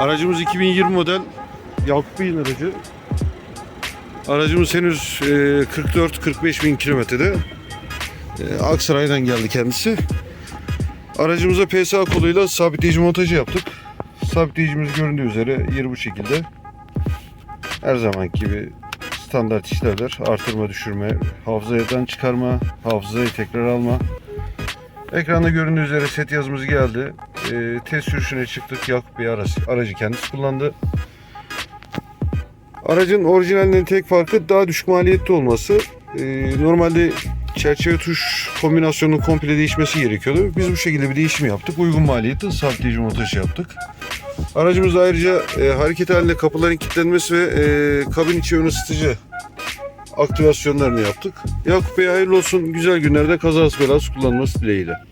Aracımız 2020 model Yakup Bey'in aracı. Aracımız henüz e, 44-45 bin kilometrede. E, Aksaray'dan geldi kendisi. Aracımıza PSA koluyla sabitleyici montajı yaptık. Sabitleyicimiz göründüğü üzere yeri bu şekilde. Her zamanki gibi standart işlerler. Artırma, düşürme, hafızadan çıkarma, hafızayı tekrar alma. Ekranda göründüğü üzere set yazımız geldi. E, test sürüşüne çıktık. Yakup Bey aracı, aracı kendisi kullandı. Aracın orijinalinden tek farkı daha düşük maliyetli olması. E, normalde çerçeve tuş kombinasyonunun komple değişmesi gerekiyordu. Biz bu şekilde bir değişim yaptık. Uygun maliyetli sabitleyici montajı yaptık. Aracımızda ayrıca e, hareket halinde kapıların kilitlenmesi ve e, kabin içi ön ısıtıcı aktivasyonlarını yaptık. Yakup Bey hayırlı olsun. Güzel günlerde kazası belası kullanması dileğiyle.